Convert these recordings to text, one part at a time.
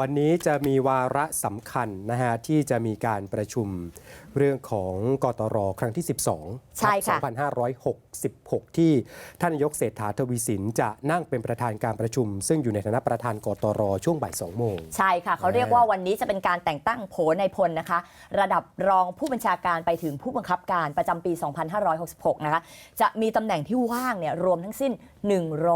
วันนี้จะมีวาระสำคัญนะฮะที่จะมีการประชุมเรื่องของกตรครั้งที่ 12ใช่ค่ะ2566 ที่ท่านนายกเศรษฐาทวีสินจะนั่งเป็นประธานการประชุม ซึ่งอยู่ในฐานะประธานกตรช่วงบ่าย2โมง ใช่ค่ะ เขาเรียกว่าวันนี้จะเป็นการแต่งตั้งโผในพลนะคะ ระดับรองผู้บัญชาการไปถึงผู้บังคับการประจำปี 2566 นะคะ จะมีตำแหน่งที่ว่างเนี่ยรวมทั้งสิ้น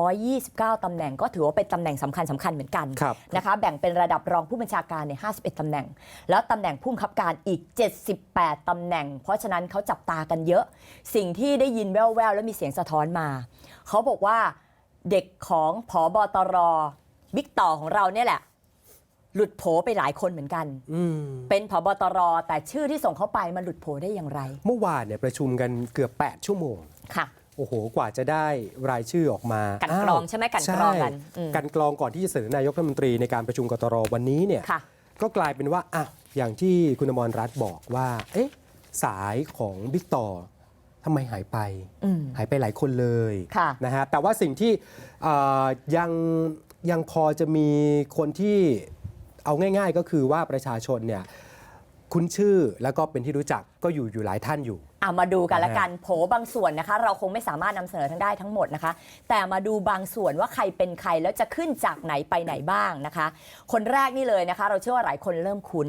129ตำแหน่งก็ถือว่าเป็นตำแหน่งสำคัญสำคัญเหมือนกันครับนะคะแบ่งเป็นระดับรองผู้บัญชาการเนี่ย51 ตำแหน่ง แล้วตำแหน่งผู้บังคับการอีก 78 ตำแหน่ง เพราะฉะนั้นเขาจับตากันเยอะ สิ่งที่ได้ยินแว่วๆ แล้วมีเสียงสะท้อนมา เขาบอกว่าเด็กของผอบอตรบิ๊กต่อของเราเนี่ยแหละ หลุดโผไปหลายคนเหมือนกันอืมเป็นผบตรแต่ชื่อที่ส่งเข้าไปมันหลุดโผได้อย่างไร เมื่อวานเนี่ยประชุมกันเกือบ 8 ชั่วโมงค่ะ โอ้โห กว่าจะได้รายชื่อออกมากลั่นกรองาวใช่ไหมกลั่นกรองกันใช่อืมกันกรองก่อนที่จะเสนอนายกรัฐมนตรีในการประชุมกตรวันนี้เนี่ยค่ะก็กลายเป็นว่าอะอย่างที่คุณอมรรัตน์บอกว่า เอ๊ะ สายของบิ๊กต่อทำไมหายไปอืมหายไปหลายคนเลยค่ะนะฮะแต่ว่าสิ่งที่เอ่อยังยังพอจะมีคนที่เอาง่าย ๆ ก็คือว่าประชาชนเนี่ยคุ้นชื่อแล้วก็เป็นที่รู้จักก็อยู่อยู่หลายท่านอยู่ อะมาดูกันละนะฮะกันโผบางส่วนนะคะ เราคงไม่สามารถนำเสนอทั้งได้ทั้งหมดนะคะ แต่มาดูบางส่วนว่าใครเป็นใครแล้วจะขึ้นจากไหนไปไหนบ้างนะคะ คนแรกนี่เลยนะคะ เราเชื่อว่าหลายคนเริ่มคุ้น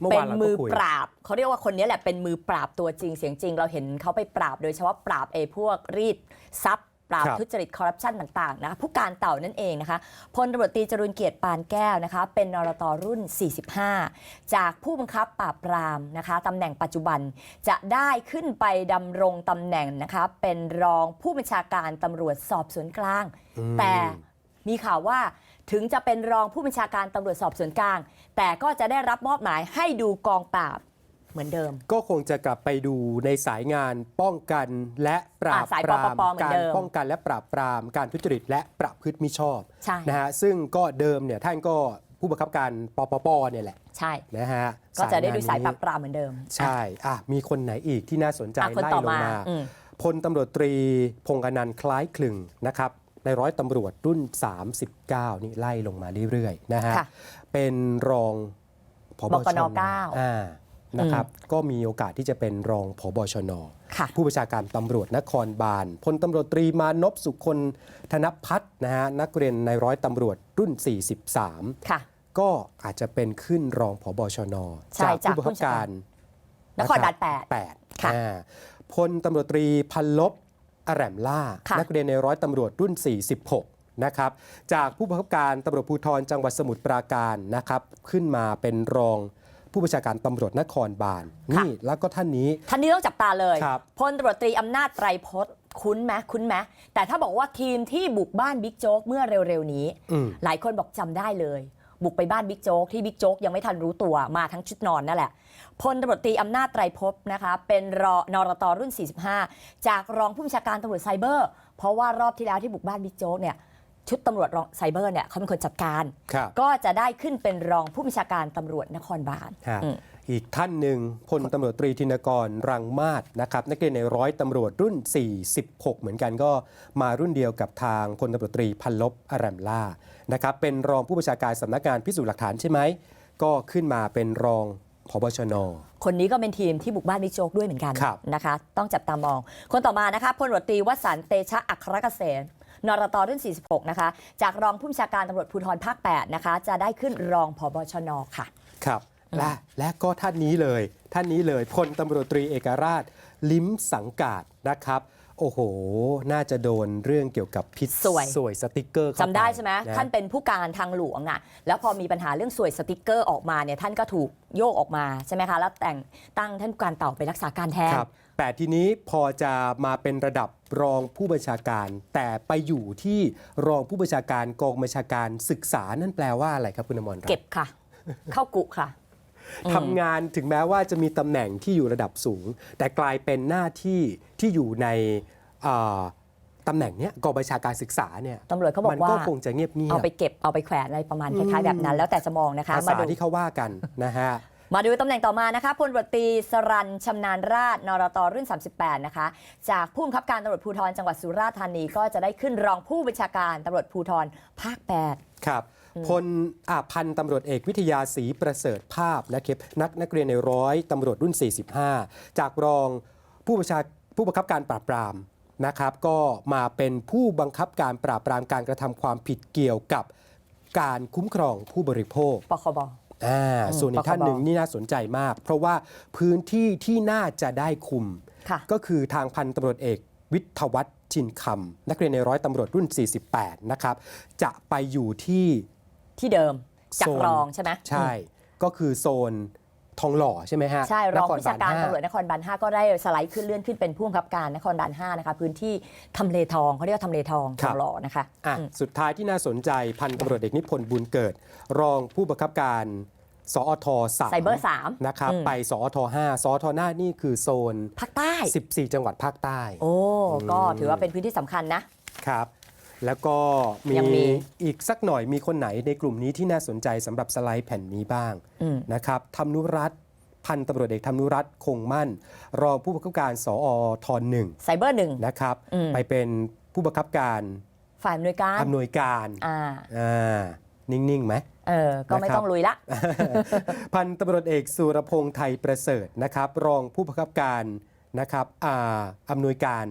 เมื่อเป็วานนเรามืก็อคุยปราบเขาเรียกว่าคนนี้แหละเป็นมือปราบตัวจริงเสียงจริง เราเห็นเขาไปปราบโดยเฉพาะปราบไอ้พวกรีดทรัพย์ ปราบครับทุจริตคอร์รัปชันต่างๆนะคะผู้การเต่านั่นเองนะคะพลตำรวจตรีจรุนเกียรติปานแก้วนะคะเป็นนรตรุ่น 45 จากผู้บังคับปราบปรามนะคะตำแหน่งปัจจุบันจะได้ขึ้นไปดำรงตำแหน่งนะคะเป็นรองผู้บัญชาการตำรวจสอบสวนกลางอืมแต่มีข่าวว่าถึงจะเป็นรองผู้บัญชาการตำรวจสอบสวนกลาง แต่ก็จะได้รับมอบหมายให้ดูกองปราบ เหมือนเดิม ก็คงจะกลับไปดูในสายงานป้องกันและปราบอะสายปรามปปปเหมือนการเดิมป้องกันและปราบปรามการทุจริตและประพฤติมิชอบใช่นะฮะซึ่งก็เดิมเนี่ยท่านก็ผู้บังคับการปปปเนี่ยแหละ ใช่นะฮะก็จะได้ดูสายงนปรานี้บปรามเหมือนเดิม ใช่อะมีคนไหนอีกที่น่าสนใจอะคนไล่ต่อลงมามาอืมพลตำรวจตรีพงษ์อนันต์คล้ายคลึงนะครับในร้อยตำรวจรุ่น 39 นี่ไล่ลงมาเรื่อยๆนะฮะค่ะเป็นรองผบบกชนนเก้าอ่า นะครับก็มีโอกาสที่จะเป็นรองผบชนค่ะผู้บัญชาการตำรวจนครบาลพลตำรวจตรีมานพสุคนธนพัฒน์นะฮะนักเรียนในร้อยตำรวจรุ่น 43ค่ะก็อาจจะเป็นขึ้นรองผบชนใช่จากผู้บังคับการนครบาลแปดแปดค่ะอ่าพลตำรวจตรีพันลบอแรมล่าค่ะนักเรียนในร้อยตำรวจรุ่น 46 นะครับ จากผู้บังคับการตำรวจภูธรจังหวัดสมุทรปราการนะครับ ขึ้นมาเป็นรอง ผู้บัญชาการตำรวจนครบาลนี่ แล้วก็ท่านนี้ท่านนี้ต้องจับตาเลยครับพลตำรวจตรีอำนาจไตรพจน์คุ้นไหมคุ้นไหมแต่ถ้าบอกว่าทีมที่บุกบ้านบิ๊กโจ๊กเมื่อเร็วๆนี้อืมหลายคนบอกจำได้เลยบุกไปบ้านบิ๊กโจ๊กที่บิ๊กโจ๊กยังไม่ทันรู้ตัวมาทั้งชุดนอนนั่นแหละพลตำรวจตรีอำนาจไตรภพนะคะเป็นรอนรตรุ่น 45 จากรองผู้บัญชาการตำรวจไซเบอร์ เพราะว่ารอบที่แล้วที่บุกบ้านบิ๊กโจ๊กเนี่ย ชุดตำรวจรองไซเบอร์เนี่ยเขาเป็นคนจัดการ ครับก็จะได้ขึ้นเป็นรองผู้บัญชาการตำรวจนครบาลฮะอืม อีกท่านหนึ่งพลตำรวจตรีธินกรรังมาศนะครับนักเรียนในร้อยตำรวจรุ่น 46 เหมือนกันก็มารุ่นเดียวกับทางพลตำรวจตรีพันลบอารมล่านะครับเป็นรองผู้บัญชาการสำนักงานพิสูจน์หลักฐานใช่ไหม ก็ขึ้นมาเป็นรองพบชน คนนี้ก็เป็นทีมที่บุกบ้านบิ๊กโจ๊กด้วยเหมือนกันครับ นะคะ ต้องจับตามอง คนต่อมานะคะพลตำรวจตรีวสันต์เตชะอัครเกษม นรตรุ่น 46 นะคะ จากรองผู้บัญชาการตำรวจภูธรภาค 8 นะคะ จะได้ขึ้นรองผบชนค่ะ ครับและและก็ท่านนี้เลย ท่านนี้เลยพลตำรวจตรีเอกราช ลิ้มสังกาดนะครับ โอ้โห น่าจะโดนเรื่องเกี่ยวกับพิษสวย สวยสติกเกอร์เข้าจำได้ปใช่ไหมะ ท่านเป็นผู้การทางหลวงอะแล้วพอมีปัญหาเรื่องสวยสติกเกอร์ออกมาเนี่ยท่านก็ถูกโยกออกมาใช่ไหมคะแล้วแต่งตั้งท่านผู้การเต่าไปรักษาการแทนครับ แต่ทีนี้พอจะมาเป็นระดับรองผู้บัญชาการ แต่ไปอยู่ที่รองผู้บัญชาการกองบัญชาการศึกษานั่นแปลว่าอะไรครับคุณอมรรัตน์ เก็บค่ะ เข้ากุค่ะ ทำงานถึงแม้ว่าจะมีตำแหน่งที่อยู่ระดับสูง แต่กลายเป็นหน้าที่ที่อยู่ในเอ่อตำแหน่งเนี้ยกองบัญชาการศึกษาเนี่ยตำรวจเขาบอกมันว่าก็คงจะเงียบเงียเอาบไปเก็บเอาไปแขวนอะไรประมาณคล้ายๆแบบนั้น แล้วแต่จะมองนะคะภามาษาดู ที่เขาว่ากันนะฮะ มาดูตำแหน่งต่อมานะคะพลตำรวจตรีสรันชำนาญราชนรตรุ่น 38 นะคะ จากผู้บังคับการตำรวจภูธรจังหวัดสุราษฎร์ธานีก็จะได้ขึ้นรองผู้บัญชาการตำรวจภูธรภาค 8ครับพลอาพันตำรวจเอกวิทยาศรีประเสริฐภาพนะครับนักนักเรียนในร้อยตำรวจรุ่น 45 จากรองผู้บัญชาผู้บังคับการปราบปรามนะครับ ก็มาเป็นผู้บังคับการปราบปรามการกระทำความผิดเกี่ยวกับการคุ้มครองผู้บริโภคปคบ อ่าอืมส่วนอีกท่านปคบหนึ่งนี่น่าสนใจมาก เพราะว่าพื้นที่ที่น่าจะได้คุมค่ะก็คือทางพันตำรวจเอกวิทยวัฒน์ชินคำนักเรียนในร้อยตำรวจรุ่น 48 นะครับ จะไปอยู่ที่ที่เดิมจากโซนรองใช่ไหมใช่ ก็คือโซน ทองหล่อใช่ไหมฮะใช่ รองนคผู้จัดการบลห้ตำรวจนครบาล5ก็ได้สไลด์ขึ้นเลื่อนขึ้นเป็นผู้บังคับการนครบาล5นะคะพื้นที่ทำเลทองเขาเรียกว่าทำเลทองทองหล่อนะคะอะอืมสุดท้ายที่น่าสนใจพันตำรวจเอกนิพนธ์บุญเกิด รองผู้บังคับการสอทสามไซเบอร์สามนะครับอืมไปสอทห้าสอทหน้านี่คือโซนภาคใต้ 14 จังหวัดภาคใต้ โอ้ ก็ถือว่าเป็นพื้นที่สำคัญนะครับ แล้วก็มียังมีอีกสักหน่อยมีคนไหนในกลุ่มนี้ที่น่าสนใจสำหรับสไลด์แผ่นนี้บ้างอืม นะครับธรรมนุรัตน์พันตำรวจเอกธรรมนุรัตน์คงมั่น รองผู้บังคับการสอทหนึ่งไซเบอร์หนึ่ง นะครับ อืม ไปเป็นผู้บังคับการฝ่ายอำนวยการอำนวยการอ่าอ่านิ่งๆไหม เออก็ไม่นะครับ ต้องลุยละ พันตำรวจเอกสุรพงษ์ไทยประเสริฐนะครับ รองผู้บังคับการนะครับอ่าอำนวยการ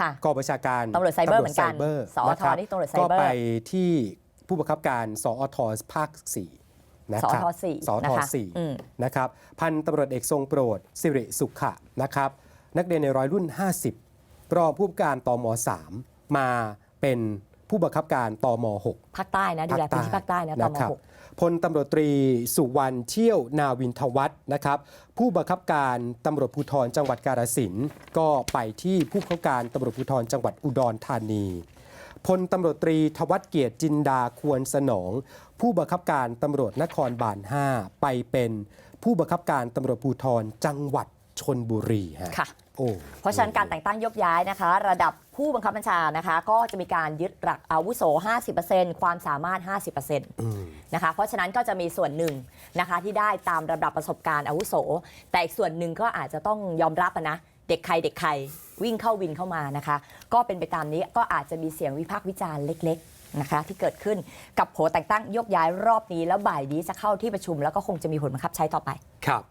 ค่ะ กองประชาการตำรวจไซเบอร์เหมือนกันตำรวจไซเบอร์สอทะครับนี่ตำรวจไซเบอร์ ก็ไปที่ผู้บังคับการสอทภาค4นะสอครับทสี่สอทนะคะสี่อืมนะครับพันตำรวจเอกทรงโปรดสิริสุขะนะครับ นักเรียนในร้อยรุ่น 50 รองผู้บังคับการตม3มาเป็น ผู้บังคับการตม6ภาคใต้นะดูแลพื้นที่ภาคใต้นะตมครับหกพลตำรวจตรีสุวรรณเชี่ยวนาวินทวัฒน์นะครับผู้บังคับการตำรวจภูธรจังหวัดกาฬสินธุ์ก็ไปที่ผู้บังคับการตำรวจภูธรจังหวัดอุดรธานีพลตำรวจตรีทวัฒน์เกียรติจินดาควรสนอง ผู้บังคับการตำรวจนครบาล 5 ไปเป็นผู้บังคับการตำรวจภูธรจังหวัดชนบุรีฮะค่ะ โอ้เพราะฉะนั้นการแต่งตั้งยกย้ายนะคะ ระดับผู้บังคับบัญชานะคะ ก็จะมีการยึดหลักอาวุโส 50%ความสามารถ 50%อืมนะคะเพราะฉะนั้นก็จะมีส่วนหนึ่งนะคะที่ได้ตามระดับประสบการณ์อาวุโส แต่อีกส่วนหนึ่งก็อาจจะต้องยอมรับอะนะเด็กใครเด็กใครวิ่งเข้าวินเข้ามานะคะ ก็เป็นไปตามนี้ก็อาจจะมีเสียงวิพากษ์วิจารณ์เล็กๆนะคะ ที่เกิดขึ้นกับโผแต่งตั้งยกย้ายรอบนี้แล้วบ่ายนี้จะเข้าที่ประชุม แล้วก็คงจะมีผลบังคับใช้ต่อไปครับ